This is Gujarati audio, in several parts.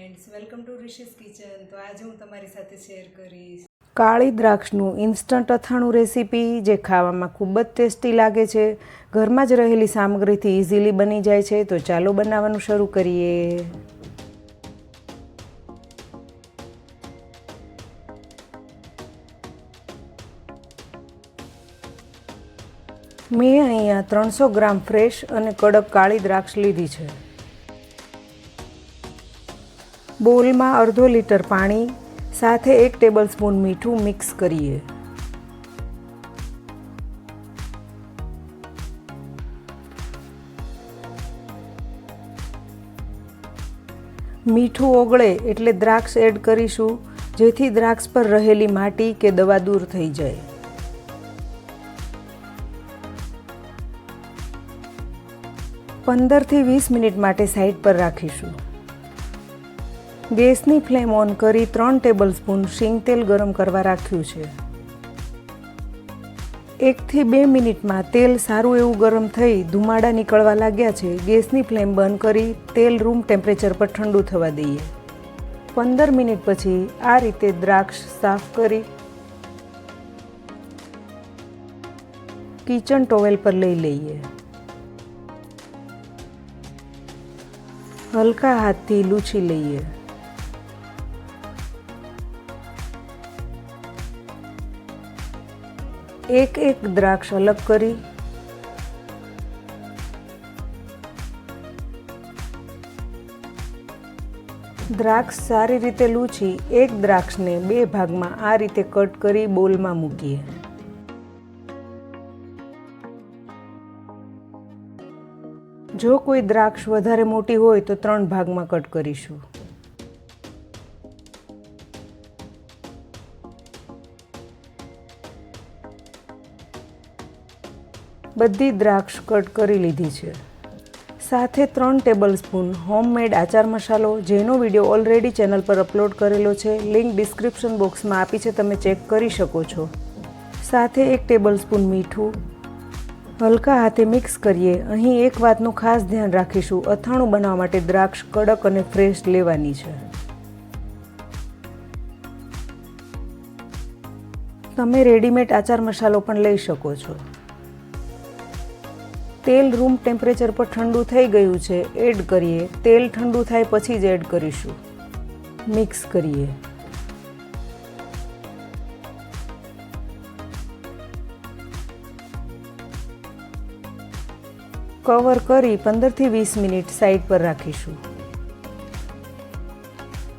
Friends welcome to Rishi's kitchen તો આજે હું તમારી સાથે શેર કરીશ. કાળી દ્રાક્ષનું ઇન્સ્ટન્ટ અથાણું રેસીપી જે ખાવામાં ખૂબ જ ટેસ્ટી લાગે છે. ઘરમાં જ રહેલી સામગ્રીથી ઇઝીલી બની જાય છે. તો ચાલો બનાવવાનું શરૂ કરીએ. મેં અહીંયા ત્રણસો ગ્રામ ફ્રેશ અને કડક કાળી દ્રાક્ષ લીધી છે. બોલમાં અડધો લીટર પાણી, સાથે એક ટેબલ સ્પૂન મીઠું મિક્સ કરીએ. મીઠું ઓગળે એટલે દ્રાક્ષ એડ કરીશું, જેથી દ્રાક્ષ પર રહેલી માટી કે દવા દૂર થઈ જાય. પંદરથી વીસ મિનિટ માટે સાઈડ પર રાખીશું. ગેસની ફ્લેમ ઓન કરી ત્રણ ટેબલ સ્પૂન શીંગ તેલ ગરમ કરવા રાખ્યું છે. એકથી બે મિનિટમાં તેલ સારું એવું ગરમ થઈ ધુમાડા નીકળવા લાગ્યા છે, ગેસની ફ્લેમ બંધ કરી તેલ રૂમ ટેમ્પરેચર પર ઠંડુ થવા દઈએ. પંદર મિનિટ પછી આ રીતે દ્રાક્ષ સાફ કરી કિચન ટોવેલ પર લઈ લઈએ. હલકા હાથથી લૂછી લઈએ. એક એક દ્રાક્ષ અલગ કરી. દ્રાક્ષ સારી રીતે લૂછી, એક દ્રાક્ષને બે ભાગમાં આ રીતે કટ કરી બોલમાં મૂકીએ. જો કોઈ દ્રાક્ષ વધારે મોટી હોય તો ત્રણ ભાગમાં કટ કરીશું. બધી દ્રાક્ષ કટ કરી લીધી છે. સાથે ત્રણ ટેબલ સ્પૂન હોમમેડ આચાર મસાલો, જેનો વીડિયો ઓલરેડી ચેનલ પર અપલોડ કરેલો છે, લિંક ડિસ્ક્રિપ્શન બોક્સમાં આપી છે, તમે ચેક કરી શકો છો. સાથે એક ટેબલ સ્પૂન મીઠું. હલકા હાથે મિક્સ કરીએ. અહીં એક વાતનું ખાસ ધ્યાન રાખીશું. અથાણું બનાવવા માટે દ્રાક્ષ કડક અને ફ્રેશ લેવાની છે. તમે રેડીમેડ આચાર મસાલો પણ લઈ શકો છો. તેલ રૂમ ટેમ્પરેચર પર ઠંડુ થઈ ગયું છે, એડ કરીએ. તેલ ઠંડુ થાય પછી જ એડ કરીશું. મિક્સ કરીએ. કવર કરી પંદરથી વીસ મિનિટ સાઈડ પર રાખીશું.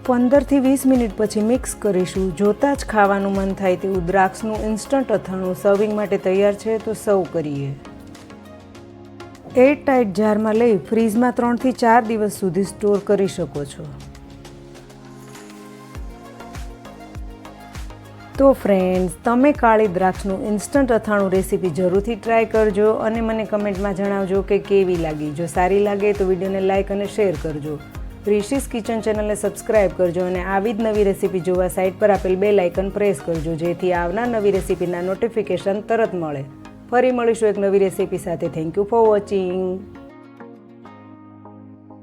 પંદરથી વીસ મિનિટ પછી મિક્સ કરીશું. જોતાં જ ખાવાનું મન થાય તેવું દ્રાક્ષનું ઇન્સ્ટન્ટ અથાણું સર્વિંગ માટે તૈયાર છે તો સર્વ કરીએ. એર ટાઈટ જારમાં લઈ ફ્રીજમાં ત્રણથી ચાર દિવસ સુધી સ્ટોર કરી શકો છો. તો ફ્રેન્ડ્સ તમે કાળી દ્રાક્ષનું ઇન્સ્ટન્ટ અથાણું રેસીપી જરૂરથી ટ્રાય કરજો અને મને કમેન્ટમાં જણાવજો કે કેવી લાગી. જો સારી લાગે તો વિડીયોને લાઇક અને શેર કરજો. રિશિસ કિચન ચેનલને સબસ્ક્રાઇબ કરજો અને આવી જ નવી રેસીપી જોવા સાઇટ પર આપેલ બે લાઇકન પ્રેસ કરજો જેથી આવનાર નવી રેસીપીના નોટિફિકેશન તરત મળે. ફરી મળીશું એક નવી રેસીપી સાથે. Thank you for watching